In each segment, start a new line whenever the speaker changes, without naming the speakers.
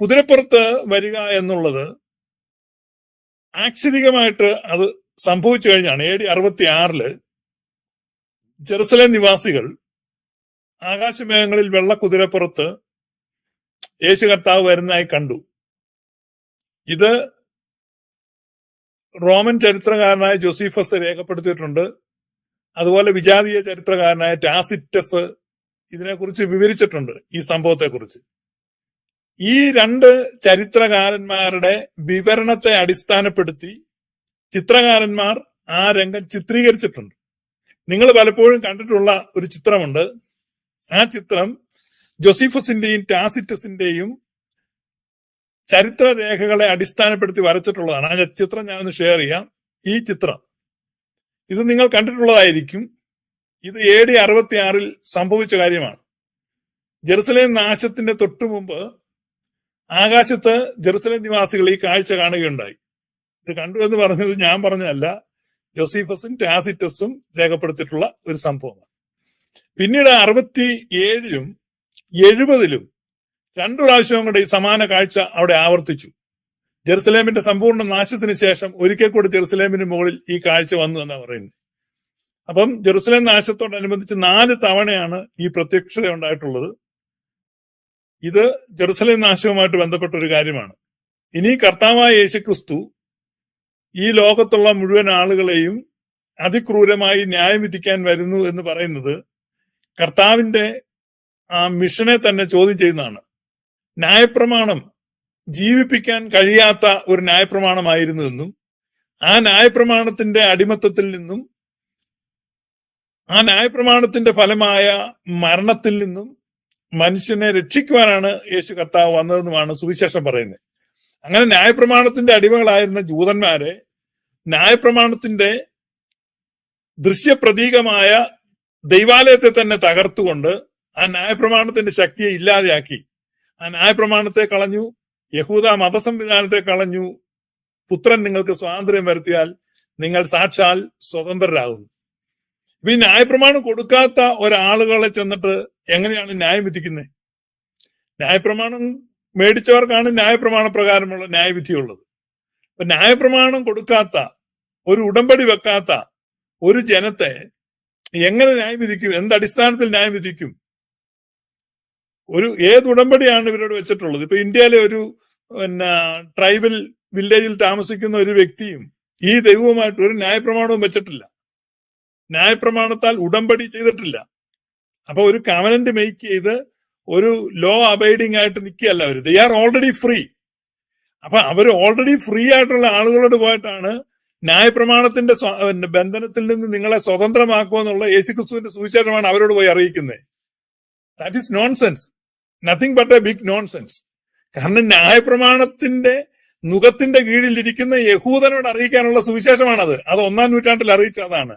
കുതിരപ്പുറത്ത് വരിക എന്നുള്ളത് ആക്ഷരികമായിട്ട് അത് സംഭവിച്ചു കഴിഞ്ഞാണ്. എ ഡി അറുപത്തി ആറിൽ ജെറുസലേം നിവാസികൾ ആകാശമേഘങ്ങളിൽ വെള്ള കുതിരപ്പുറത്ത് യേശു കർത്താവ് വരുന്നതായി കണ്ടു. ഇത് റോമൻ ചരിത്രകാരനായ ജോസീഫസ് രേഖപ്പെടുത്തിയിട്ടുണ്ട്. അതുപോലെ വിജാതീയ ചരിത്രകാരനായ ടാസിറ്റസ് ഇതിനെക്കുറിച്ച് വിവരിച്ചിട്ടുണ്ട് ഈ സംഭവത്തെക്കുറിച്ച്. ഈ രണ്ട് ചരിത്രകാരന്മാരുടെ വിവരണത്തെ അടിസ്ഥാനപ്പെടുത്തി ചിത്രകാരന്മാർ ആ രംഗം ചിത്രീകരിച്ചിട്ടുണ്ട്. നിങ്ങൾ പലപ്പോഴും കണ്ടിട്ടുള്ള ഒരു ചിത്രമുണ്ട്. ആ ചിത്രം ജോസിഫസിന്റെയും ടാസിറ്റസിന്റെയും ചരിത്രരേഖകളെ അടിസ്ഥാനപ്പെടുത്തി വരച്ചിട്ടുള്ളതാണ്. ആ ചിത്രം ഞാനൊന്ന് ഷെയർ ചെയ്യാം. ഈ ചിത്രം. ഇത് നിങ്ങൾ കണ്ടിട്ടുള്ളതായിരിക്കും. ഇത് എ ഡി അറുപത്തിയാറിൽ സംഭവിച്ച കാര്യമാണ്. ജെറുസലേം നാശത്തിന്റെ തൊട്ടു മുമ്പ് ആകാശത്ത് ജെറുസലേം നിവാസികൾ ഈ കാഴ്ച കാണുകയുണ്ടായി. ഇത് കണ്ടു എന്ന് പറഞ്ഞത് ഞാൻ പറഞ്ഞതല്ല. ജോസീഫസും ടാസിറ്റസും രേഖപ്പെടുത്തിയിട്ടുള്ള ഒരു സംഭവമാണ്. പിന്നീട് അറുപത്തി ഏഴിലും എഴുപതിലും രണ്ടു പ്രാവശ്യവും കൂടെ ഈ സമാന കാഴ്ച അവിടെ ആവർത്തിച്ചു. ജെറുസലേമിന്റെ സമ്പൂർണ നാശത്തിന് ശേഷം ഒരിക്കൽ കൂടി ജെറുസലേമിന് മുകളിൽ ഈ കാഴ്ച വന്നു എന്നാണ് പറയുന്നത്. അപ്പം ജെറുസലേം നാശത്തോടനുബന്ധിച്ച് നാല് തവണയാണ് ഈ പ്രത്യക്ഷത ഉണ്ടായിട്ടുള്ളത് ഇത് ജെറുസലേം നാശവുമായിട്ട് ബന്ധപ്പെട്ട ഒരു കാര്യമാണ്. ഇനി കർത്താവായ യേശുക്രിസ്തു ഈ ലോകത്തുള്ള മുഴുവൻ ആളുകളെയും അതിക്രൂരമായി ന്യായം വിധിക്കാൻ വരുന്നു എന്ന് പറയുന്നത് കർത്താവിന്റെ ആ മിഷനെ തന്നെ ചോദ്യം ചെയ്യുന്നതാണ്. ന്യായപ്രമാണം ജീവിപ്പിക്കാൻ കഴിയാത്ത ഒരു ന്യായപ്രമാണമായിരുന്നു എന്നും ആ ന്യായപ്രമാണത്തിന്റെ അടിമത്തത്തിൽ നിന്നും ആ ന്യായപ്രമാണത്തിന്റെ ഫലമായ മരണത്തിൽ നിന്നും മനുഷ്യനെ രക്ഷിക്കുവാനാണ് യേശു കർത്താവ് വന്നതെന്നുമാണ് സുവിശേഷം പറയുന്നത്. അങ്ങനെ ന്യായപ്രമാണത്തിന്റെ അടിമകളായിരുന്ന ജൂതന്മാരെ ന്യായപ്രമാണത്തിന്റെ ദൃശ്യപ്രതീകമായ ദൈവാലയത്തെ തന്നെ തകർത്തുകൊണ്ട് ആ ന്യായപ്രമാണത്തിന്റെ ശക്തിയെ ഇല്ലാതെയാക്കി. ആ ന്യായപ്രമാണത്തെ കളഞ്ഞു യഹൂദ മതസംവിധാനത്തെ കളഞ്ഞു. പുത്രൻ നിങ്ങൾക്ക് സ്വാതന്ത്ര്യം വരുത്തിയാൽ നിങ്ങൾ സാക്ഷാൽ സ്വതന്ത്രരാകുന്നു. ഇപ്പൊ ഈ ന്യായപ്രമാണം കൊടുക്കാത്ത ഒരാളുകളെ ചെന്നിട്ട് എങ്ങനെയാണ് ന്യായം വിധിക്കുന്നത്? ന്യായപ്രമാണം മേടിച്ചവർക്കാണ് ന്യായപ്രമാണ പ്രകാരമുള്ള ന്യായവിധിയുള്ളത്. അപ്പൊ ന്യായപ്രമാണം കൊടുക്കാത്ത ഒരു ഉടമ്പടി വെക്കാത്ത ഒരു ജനത്തെ എങ്ങനെ ന്യായം വിധിക്കും എന്ത് അടിസ്ഥാനത്തിൽ ന്യായം വിധിക്കും ഒരു ഏത് ഉടമ്പടിയാണ് ഇവരോട് വെച്ചിട്ടുള്ളത്? ഇപ്പൊ ഇന്ത്യയിലെ ഒരു പിന്നെ ട്രൈബൽ വില്ലേജിൽ താമസിക്കുന്ന ഒരു വ്യക്തിയും ഈ ദൈവവുമായിട്ട് ഒരു ന്യായപ്രമാണവും വെച്ചിട്ടില്ല. ന്യായപ്രമാണത്താൽ ഉടമ്പടി ചെയ്തിട്ടില്ല. അപ്പൊ ഒരു കവനന്റ് മേക്ക് ചെയ്ത് ഒരു ലോ അബൈഡിങ് ആയിട്ട് നിൽക്കുകയല്ല അവർ ദേ ആർ ഓൾറെഡി ഫ്രീ അപ്പൊ അവർ ഓൾറെഡി ഫ്രീ ആയിട്ടുള്ള ആളുകളോട് പോയിട്ടാണ് ന്യായപ്രമാണത്തിന്റെ ബന്ധനത്തിൽ നിന്ന് നിങ്ങളെ സ്വതന്ത്രമാക്കുക എന്നുള്ള യേശുക്രിസ്തുവിന്റെ സുവിശേഷമാണ് അവരോട് പോയി അറിയിക്കുന്നത്. That is nonsense nothing but a big nonsense കാരണം ന്യായപ്രമാണത്തിന്റെ നുഖത്തിന്റെ കീഴിലിരിക്കുന്ന യഹൂദനോട് അറിയിക്കാനുള്ള സുവിശേഷമാണത്. അത് ഒന്നാം നൂറ്റാണ്ടിൽ അറിയിച്ച അതാണ്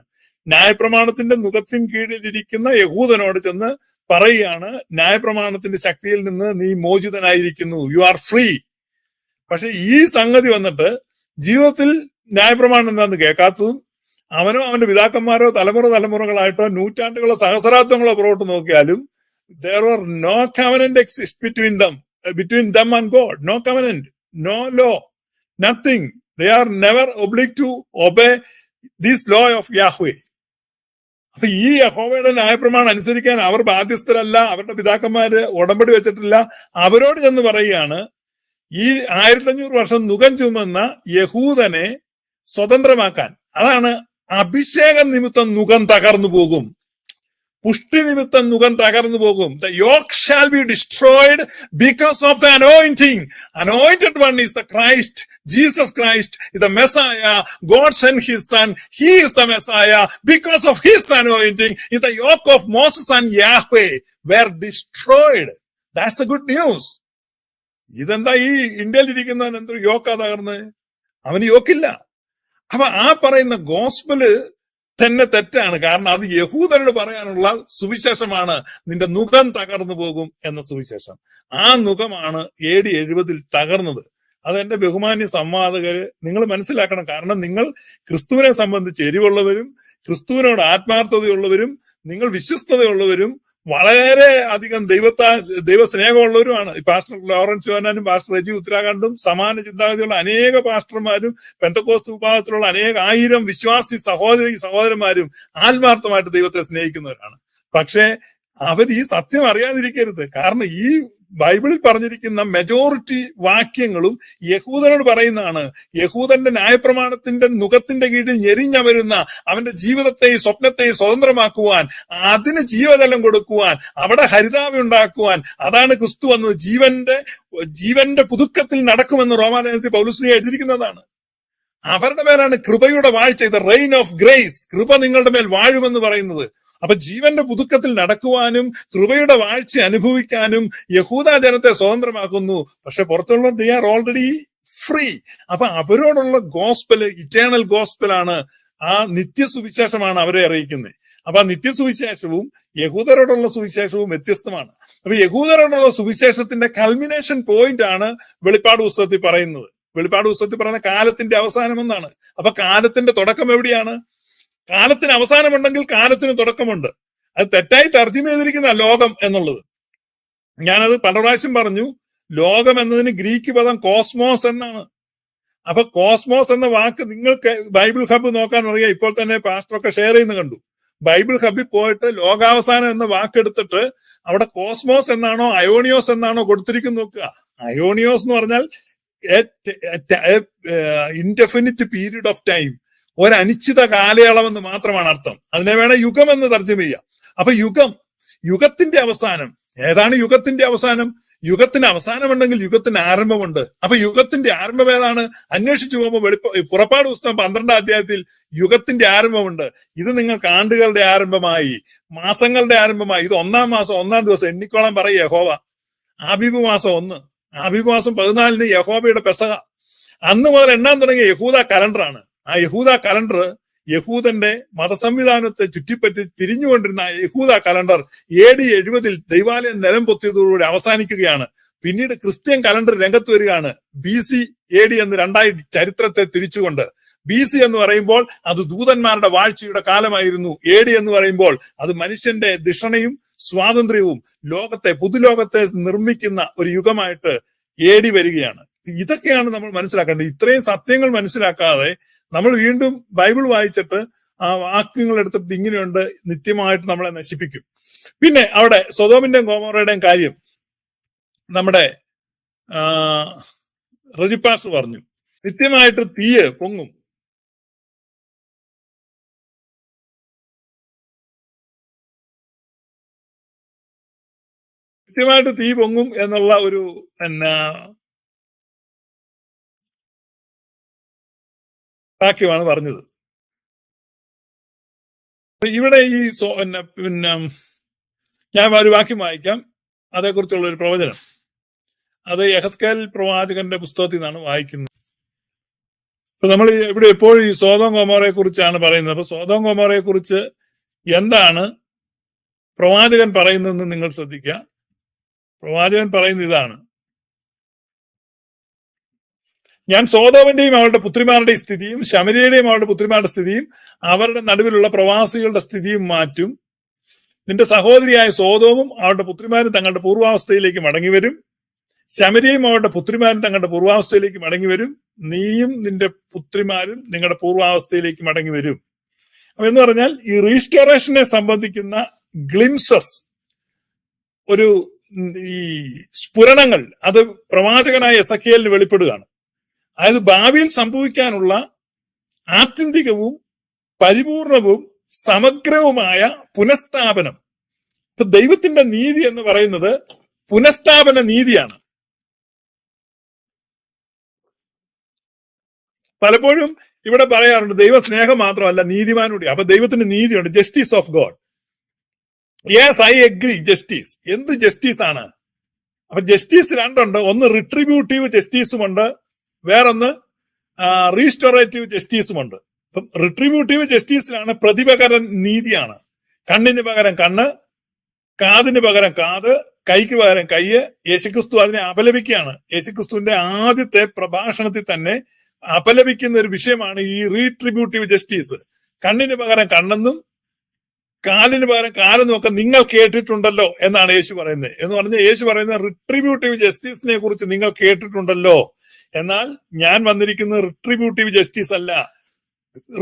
ന്യായപ്രമാണത്തിന്റെ മുഖത്തിൻ കീഴിലിരിക്കുന്ന യഹൂദനോട് ചെന്ന് പറയുകയാണ് ന്യായപ്രമാണത്തിന്റെ ശക്തിയിൽ നിന്ന് നീ മോചിതനായിരിക്കുന്നു യു ആർ ഫ്രീ പക്ഷെ ഈ സംഗതി വന്നിട്ട് ജീവിതത്തിൽ ന്യായപ്രമാണം എന്താന്ന് കേൾക്കാത്തതും അവനോ അവന്റെ പിതാക്കന്മാരോ തലമുറ തലമുറകളായിട്ടോ നൂറ്റാണ്ടുകളോ സഹസ്രാബ്ദങ്ങളോ പുറകോട്ട് നോക്കിയാലും there are no covenant exist between them between them and God no no no law nothing are never obliged to obey this law of yahweh. അപ്പൊ ഈ യഹോവയുടെ ന്യായപ്രമാണം അനുസരിക്കാൻ അവർ ബാധ്യസ്ഥരല്ല അവരുടെ പിതാക്കന്മാര് ഉടമ്പടി വെച്ചിട്ടില്ല. അവരോട് ചെന്ന് പറയുകയാണ് ഈ ആയിരത്തി അഞ്ഞൂറ് വർഷം നുഖം ചുമന്ന യഹൂദനെ സ്വതന്ത്രമാക്കാൻ. അതാണ് അഭിഷേകം നിമിത്തം നുഖം തകർന്നു പോകും. പുഷ്ടി നിമിത്തം മുഖം തകർന്നു പോകും. The yoke shall be destroyed because of the anointing anointed one is the Christ Jesus Christ is the Messiah God sent his son he is the Messiah because of his anointing is the yoke of Moses and Yahweh were destroyed that's a good news ഇതെന്താ ഈ ഇന്ത്യയിൽ ഇരിക്കുന്നവൻ എന്തൊരു യോക്കാ തകർന്ന്? അവന് യോക്കില്ല. അപ്പൊ ആ പറയുന്ന gospel തന്നെ തെറ്റാണ്. കാരണം അത് യഹൂദരോട് പറയാനുള്ള സുവിശേഷമാണ് നിന്റെ മുഖം തകർന്നു പോകും എന്ന സുവിശേഷം. ആ മുഖമാണ് എ ഡി എഴുപതിൽ തകർന്നത്. അത് എന്റെ ബഹുമാന്യ സംവാദകര് നിങ്ങൾ മനസ്സിലാക്കണം. കാരണം നിങ്ങൾ ക്രിസ്തുവിനെ സംബന്ധിച്ച് എരിവുള്ളവരും ക്രിസ്തുവിനോട് ആത്മാർത്ഥതയുള്ളവരും നിങ്ങൾ വിശ്വസ്തതയുള്ളവരും വളരെ അധികം ദൈവത്താ ദൈവസ്നേഹമുള്ളവരുമാണ്. പാസ്റ്റർ ലോറൻസ് ചോഹനാനും പാസ്റ്റർ റജി ഉത്തരാഖണ്ഡും സമാന ചിന്താഗതിയുള്ള അനേക പാസ്റ്റർമാരും പെന്തക്കോസ്ത് വിഭാഗത്തിലുള്ള അനേക ആയിരം വിശ്വാസി സഹോദരി സഹോദരന്മാരും ആത്മാർത്ഥമായിട്ട് ദൈവത്തെ സ്നേഹിക്കുന്നവരാണ്. പക്ഷേ അവർ ഈ സത്യം അറിയാതിരിക്കരുത്. കാരണം ഈ ബൈബിളിൽ പറഞ്ഞിരിക്കുന്ന മെജോറിറ്റി വാക്യങ്ങളും യഹൂദനോട് പറയുന്നതാണ്. യഹൂദന്റെ ന്യായപ്രമാണത്തിന്റെ മുഖത്തിന്റെ കീഴിൽ ഞെരിഞ്ഞ വരുന്ന അവന്റെ ജീവിതത്തെയും സ്വപ്നത്തെയും സ്വതന്ത്രമാക്കുവാൻ അതിന് ജീവജലം കൊടുക്കുവാൻ അവിടെ ഹരിതാവ ഉണ്ടാക്കുവാൻ അതാണ് ക്രിസ്തു വന്നത്. ജീവന്റെ ജീവന്റെ പുതുക്കത്തിൽ നടക്കുമെന്ന് റോമാലയത്തിൽ പൗലുശ്രീ എഴുതിയിരിക്കുന്നതാണ്. അവരുടെ മേലാണ് കൃപയുടെ വാഴ്ച ഇത് റെയിൻ ഓഫ് ഗ്രേസ് കൃപ നിങ്ങളുടെ മേൽ വാഴുമെന്ന് പറയുന്നത്. അപ്പൊ ജീവന്റെ പുതുക്കത്തിൽ നടക്കുവാനും കൃപയുടെ വാഴ്ച അനുഭവിക്കാനും യഹൂദ ജനത്തെ സ്വതന്ത്രമാക്കുന്നു. പക്ഷെ പുറത്തുള്ള ദേ ആർ ഓൾറെഡി ഫ്രീ അപ്പൊ അവരോടുള്ള ഗോസ്പൽ ഇറ്റേണൽ ഗോസ്പലാണ് ആ നിത്യസുവിശേഷമാണ് അവരെ അറിയിക്കുന്നത്. അപ്പൊ ആ നിത്യസുവിശേഷവും യഹൂദരോടുള്ള സുവിശേഷവും വ്യത്യസ്തമാണ്. അപ്പൊ യഹൂദരോടുള്ള സുവിശേഷത്തിന്റെ കൾമിനേഷൻ പോയിന്റ് ആണ് വെളിപ്പാട് പുസ്തകത്തിൽ പറയുന്നത്. വെളിപ്പാട് പുസ്തകത്തിൽ പറയുന്ന കാലത്തിന്റെ അവസാനം എന്നാണ്. അപ്പൊ കാലത്തിന്റെ തുടക്കം എവിടെയാണ്? കാലത്തിന് അവസാനമുണ്ടെങ്കിൽ കാലത്തിന് തുടക്കമുണ്ട്. അത് തെറ്റായി തർജമ ചെയ്തിരിക്കുന്ന ലോകം എന്നുള്ളത്. ഞാനത് പല പ്രാവശ്യം പറഞ്ഞു ലോകം എന്നതിന് ഗ്രീക്ക് പദം കോസ്മോസ് എന്നാണ്. അപ്പൊ കോസ്മോസ് എന്ന വാക്ക് നിങ്ങൾക്ക് ബൈബിൾ ഹബ്ബ് നോക്കാൻ അറിയാം ഇപ്പോൾ തന്നെ പാസ്റ്ററൊക്കെ ഷെയർ ചെയ്യുന്ന കണ്ടു. ബൈബിൾ ഹബ്ബിൽ പോയിട്ട് ലോകാവസാനം എന്ന വാക്കെടുത്തിട്ട് അവിടെ കോസ്മോസ് എന്നാണോ അയോണിയോസ് എന്നാണോ കൊടുത്തിരിക്കുന്നു നോക്കുക. അയോണിയോസ് എന്ന് പറഞ്ഞാൽ ഇൻഡെഫിനിറ്റ് പീരീഡ് ഓഫ് ടൈം. ഒരനിശ്ചിത കാലയളവെന്ന് മാത്രമാണ് അർത്ഥം. അതിനെ വേണേ യുഗം എന്ന് തർജമ ചെയ്യാം. അപ്പൊ യുഗം യുഗത്തിന്റെ അവസാനം. ഏതാണ് യുഗത്തിന്റെ അവസാനം? യുഗത്തിന് അവസാനമുണ്ടെങ്കിൽ യുഗത്തിന് ആരംഭമുണ്ട്. അപ്പൊ യുഗത്തിന്റെ ആരംഭം ഏതാണ്? അന്വേഷിച്ചു പോകുമ്പോൾ വെളിപ്പ പുറപ്പാട് പുസ്തകം പന്ത്രണ്ടാം അധ്യായത്തിൽ യുഗത്തിന്റെ ആരംഭമുണ്ട്. ഇത് നിങ്ങൾക്ക് ആണ്ടുകളുടെ ആരംഭമായി മാസങ്ങളുടെ ആരംഭമായി. ഇത് ഒന്നാം മാസം ഒന്നാം ദിവസം. എണ്ണിക്കോളം പറയും യഹോവ. ആബിബ് മാസം ഒന്ന്. ആബിബ് മാസം പതിനാലിന് യഹോബയുടെ പെസക അന്ന് മുതൽ എണ്ണാൻ തുടങ്ങിയ യഹൂദ കലണ്ടറാണ്. ആ യഹൂദ കലണ്ടർ യഹൂദന്റെ മതസംവിധാനത്തെ ചുറ്റിപ്പറ്റി തിരിഞ്ഞുകൊണ്ടിരുന്ന യഹൂദ കലണ്ടർ എ ഡി എഴുപതിൽ ദൈവാലയം നിലം പൊത്തിയതോടുകൂടി അവസാനിക്കുകയാണ്. പിന്നീട് ക്രിസ്ത്യൻ കലണ്ടർ രംഗത്ത് വരികയാണ്. ബി സി എ ഡി എന്ന് രണ്ടായി ചരിത്രത്തെ തിരിച്ചുകൊണ്ട്. ബി സി എന്ന് പറയുമ്പോൾ അത് ദൂതന്മാരുടെ വാഴ്ചയുടെ കാലമായിരുന്നു. എ ഡി എന്ന് പറയുമ്പോൾ അത് മനുഷ്യന്റെ ദിഷണയും സ്വാതന്ത്ര്യവും ലോകത്തെ പുതുലോകത്തെ നിർമ്മിക്കുന്ന ഒരു യുഗമായിട്ട് എ ഡി വരികയാണ്. ഇതൊക്കെയാണ് നമ്മൾ മനസ്സിലാക്കേണ്ടത്. ഇത്രയും സത്യങ്ങൾ മനസ്സിലാക്കാതെ നമ്മൾ വീണ്ടും ബൈബിൾ വായിച്ചിട്ട് ആ വാക്യങ്ങൾ എടുത്തിട്ട് ഇങ്ങനെയുണ്ട് നിത്യമായിട്ട് നമ്മളെ നശിപ്പിക്കും. പിന്നെ അവിടെ സ്വതോമിന്റെയും ഗോമറയുടെയും കാര്യം നമ്മുടെ റജിപ്പാസ് പറഞ്ഞു. നിത്യമായിട്ട് തീയ് പൊങ്ങും. നിത്യമായിട്ട് തീ പൊങ്ങും എന്നുള്ള ഒരു പിന്നെ വാക്യമാണ് പറഞ്ഞത്. ഇവിടെ ഈ പിന്നെ ഞാൻ ഒരു വാക്യം വായിക്കാം. അതേക്കുറിച്ചുള്ള ഒരു പ്രവചനം. അത് യഹസ്കേൽ പ്രവാചകന്റെ പുസ്തകത്തിൽ നിന്നാണ് വായിക്കുന്നത്. അപ്പൊ നമ്മൾ ഇവിടെ എപ്പോഴും ഈ സോതോം കോമോറയെ കുറിച്ചാണ് പറയുന്നത്. അപ്പൊ സോതോം കോമോറയെ കുറിച്ച് എന്താണ് പ്രവാചകൻ പറയുന്നതെന്ന് നിങ്ങൾ ശ്രദ്ധിക്കുക. പ്രവാചകൻ പറയുന്ന ഇതാണ്. ഞാൻ സോതോവിന്റെയും അവളുടെ പുത്രിമാരുടെയും സ്ഥിതിയും ശമരിയുടെയും അവളുടെ പുത്രിമാരുടെ സ്ഥിതിയും അവരുടെ നടുവിലുള്ള പ്രവാസികളുടെ സ്ഥിതിയും മാറ്റും. നിന്റെ സഹോദരിയായ സോതോവും അവളുടെ പുത്രിമാരും തങ്ങളുടെ പൂർവാവസ്ഥയിലേക്ക് മടങ്ങി വരും. ശമരിയും അവളുടെ പുത്രിമാരും തങ്ങളുടെ പൂർവാവസ്ഥയിലേക്ക് മടങ്ങി വരും. നീയും നിന്റെ പുത്രിമാരും നിങ്ങളുടെ പൂർവാവസ്ഥയിലേക്ക് മടങ്ങി വരും. അപ്പൊ എന്ന് പറഞ്ഞാൽ ഈ റീസ്റ്റോറേഷനെ സംബന്ധിക്കുന്ന ഗ്ലിംസസ് ഒരു ഈ സ്ഫുരണങ്ങൾ അത് പ്രവാചകനായ എസക്കിയലിന് വെളിപ്പെടുകയാണ്. അതായത് ഭാവിയിൽ സംഭവിക്കാനുള്ള ആത്യന്തികവും പരിപൂർണവും സമഗ്രവുമായ പുനഃസ്ഥാപനം. ഇപ്പൊ ദൈവത്തിന്റെ നീതി എന്ന് പറയുന്നത് പുനഃസ്ഥാപന നീതിയാണ്. പലപ്പോഴും ഇവിടെ പറയാറുണ്ട് ദൈവ സ്നേഹം മാത്രമല്ല നീതിമാനൂടി അപ്പൊ ദൈവത്തിന്റെ നീതിയുണ്ട് justice of God yes I agree justice എന്ത് ജസ്റ്റിസ് ആണ്? അപ്പൊ ജസ്റ്റിസ് രണ്ടുണ്ട്. ഒന്ന് റിട്രിബ്യൂട്ടീവ് ജസ്റ്റിസും ഉണ്ട് വേറൊന്ന് റീസ്റ്റോറേറ്റീവ് ജസ്റ്റിസും ഉണ്ട് അപ്പം റിട്രിബ്യൂട്ടീവ് ജസ്റ്റിസിലാണ് പ്രതിപകരം നീതിയാണ്. കണ്ണിന് പകരം കണ്ണ് കാതിന് പകരം കാത് കൈക്ക് പകരം കൈയ്യ് യേശുക്രിസ്തു അതിനെ അപലപിക്കുകയാണ്. യേശുക്രിസ്തുവിന്റെ ആദ്യത്തെ പ്രഭാഷണത്തിൽ തന്നെ അപലപിക്കുന്ന ഒരു വിഷയമാണ് ഈ റീട്രിബ്യൂട്ടീവ് ജസ്റ്റിസ് കണ്ണിന് പകരം കണ്ണെന്നും കാലിന് പകരം കാലെന്നും ഒക്കെ നിങ്ങൾ കേട്ടിട്ടുണ്ടല്ലോ എന്നാണ് യേശു പറയുന്നത്. എന്ന് പറഞ്ഞ യേശു പറയുന്ന റിട്രിബ്യൂട്ടീവ് ജസ്റ്റിസിനെ കുറിച്ച് നിങ്ങൾ കേട്ടിട്ടുണ്ടല്ലോ. എന്നാൽ ഞാൻ വന്നിരിക്കുന്നത് റിട്രിബ്യൂട്ടീവ് ജസ്റ്റിസ് അല്ല.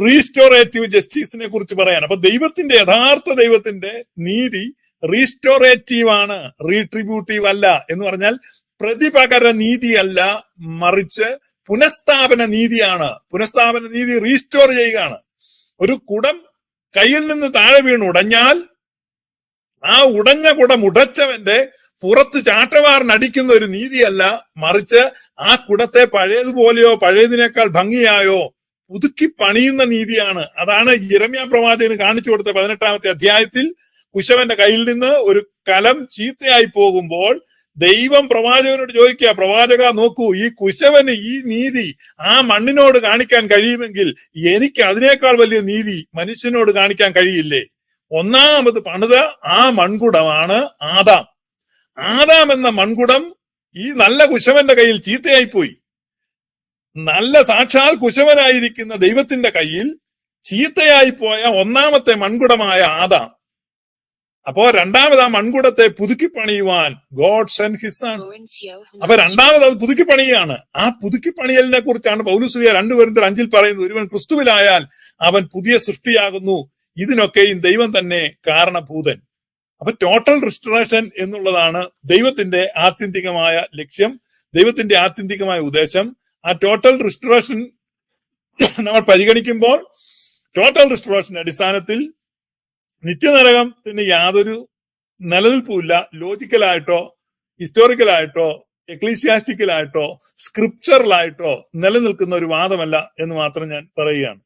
റീസ്റ്റോറേറ്റീവ് ജസ്റ്റിസിനെ കുറിച്ച് പറയാൻ. അപ്പൊ ദൈവത്തിന്റെ യഥാർത്ഥ ദൈവത്തിന്റെ നീതി റീസ്റ്റോറേറ്റീവ് ആണ്. റീട്രിബ്യൂട്ടീവ് അല്ല എന്ന് പറഞ്ഞാൽ പ്രതിപകര നീതിയല്ല മറിച്ച് പുനഃസ്ഥാപന നീതിയാണ്. പുനഃസ്ഥാപന നീതി റീസ്റ്റോർ ചെയ്യുകയാണ്. ഒരു കുടം കയ്യിൽ നിന്ന് താഴെ വീണ് ഉടഞ്ഞാൽ ആ ഉടഞ്ഞ കുടം ഉടച്ചവന്റെ പുറത്ത് ചാട്ടവാറിനടിക്കുന്ന ഒരു നീതിയല്ല മറിച്ച് ആ കുടത്തെ പഴയതുപോലെയോ പഴയതിനേക്കാൾ ഭംഗിയായോ പുതുക്കി പണിയുന്ന നീതിയാണ്. അതാണ് ഇരമ്യ പ്രവാചകന് കാണിച്ചു കൊടുത്ത പതിനെട്ടാമത്തെ അധ്യായത്തിൽ കുശവന്റെ കയ്യിൽ നിന്ന് ഒരു കലം ചീത്തയായി പോകുമ്പോൾ ദൈവം പ്രവാചകനോട് ചോദിക്കുക പ്രവാചക നോക്കൂ ഈ കുശവന് ഈ നീതി ആ മണ്ണിനോട് കാണിക്കാൻ കഴിയുമെങ്കിൽ എനിക്ക് അതിനേക്കാൾ വലിയ നീതി മനുഷ്യനോട് കാണിക്കാൻ കഴിയില്ലേ? ഒന്നാമത് പണിത ആ മൺകുടമാണ് ആദാം. ആദാം എന്ന മൺകുടം ഈ നല്ല കുശവന്റെ കയ്യിൽ ചീത്തയായി പോയി നല്ല സാക്ഷാൽ കുശവനായിരിക്കുന്ന ദൈവത്തിന്റെ കയ്യിൽ ചീത്തയായി പോയ ഒന്നാമത്തെ മൺകുടമായ ആദാം. അപ്പോ രണ്ടാമത് ആ മൺകുടത്തെ പുതുക്കി പണിയുവാൻ ഗോഡ് സെൻ ഹിസ് അപ്പൊ രണ്ടാമത് അത് പുതുക്കി പണിയാണ് ആ പുതുക്കി പണിയലിനെ കുറിച്ചാണ് പൗലുസുയ രണ്ടുപേരും അഞ്ചിൽ പറയുന്നത്. ഒരുവൻ ക്രിസ്തുവിലായാൽ അവൻ പുതിയ സൃഷ്ടിയാകുന്നു. ഇതിനൊക്കെയും ദൈവം തന്നെ കാരണഭൂതൻ. അപ്പൊ ടോട്ടൽ റിസ്റ്റോറേഷൻ എന്നുള്ളതാണ് ദൈവത്തിന്റെ ആത്യന്തികമായ ലക്ഷ്യം ദൈവത്തിന്റെ ആത്യന്തികമായ ഉദ്ദേശം. ആ ടോട്ടൽ റിസ്റ്റോറേഷൻ നമ്മൾ പരിഗണിക്കുമ്പോൾ ടോട്ടൽ റിസ്റ്റോറേഷന്റെ അടിസ്ഥാനത്തിൽ നിത്യനരകത്തിന് യാതൊരു നിലനിൽപ്പുമില്ല. ലോജിക്കലായിട്ടോ ഹിസ്റ്റോറിക്കലായിട്ടോ എക്ലീസിയാസ്റ്റിക്കലായിട്ടോ സ്ക്രിപ്ചറലായിട്ടോ നിലനിൽക്കുന്ന ഒരു വാദമല്ല എന്ന് മാത്രം ഞാൻ പറയുകയാണ്.